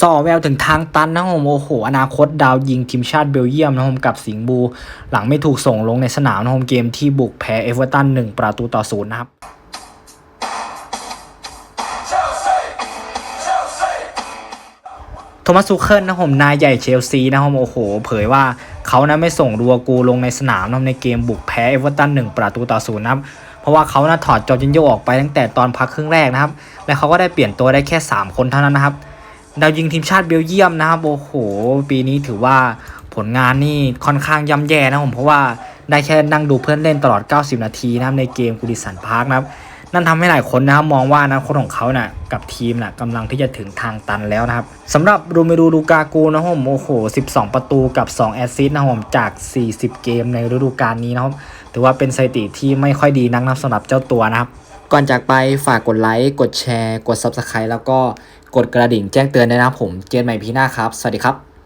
สอแววถึงทางตันนะผมโอ้โห อนาคตดาวยิงทีมชาติเบลเยียมนะผมกับสิงห์บู หลังไม่ถูกส่งลงในสนามนะผมเกมที่บุกแพ้เอเวอร์ตันหนึ่งประตูต่อศูนย์นะครับโทมัสซูเคิลนะผมนายใหญ่เชลซีนะผมโอ้โห เผยว่าเขานะไม่ส่งดัวกูลงในสนามนะในเกมบุกแพ้เอเวอร์ตันหนึ่งประตูต่อศูนย์นะครับเพราะว่าเขานะถอดจอร์จินโยออกไปตั้งแต่ตอนพักครึ่งแรกนะครับ และเขาก็ได้เปลี่ยนตัวได้แค่ 3 คนเท่านั้นนะครับ ดาวยิงทีมชาติเบลเยียมนะครับโอ้โห ปีนี้ถือว่าผลงานนี่ค่อนข้างย่ำแย่นะครับผมเพราะว่าได้แค่นั่งดูเพื่อนเล่นตลอด 90 นาทีนะครับในเกมกูดิสันพาร์คนะครับนั่นทำให้หลายคนนะครับมองว่านาคตของเขาน่ะกับทีมน่ะกำลังที่จะถึงทางตันแล้วนะครับสำหรับรูเมรูลูกากูนะครับผมโอ้โห 12 ประตูกับ 2 แอสซิสต์นะครับผมจาก 40 เกมในฤดูกาลนี้นะครับถือว่าเป็นสถิติที่ไม่ค่อยดีนักนะสำหรับเจ้าตัวนะครับ ก่อนจากไปฝากกดไลค์ กดแชร์ กด Subscribe แล้วก็กดกระดิ่งแจ้งเตือนด้วยนะครับผม เจอกันใหม่พีหน้าครับ สวัสดีครับ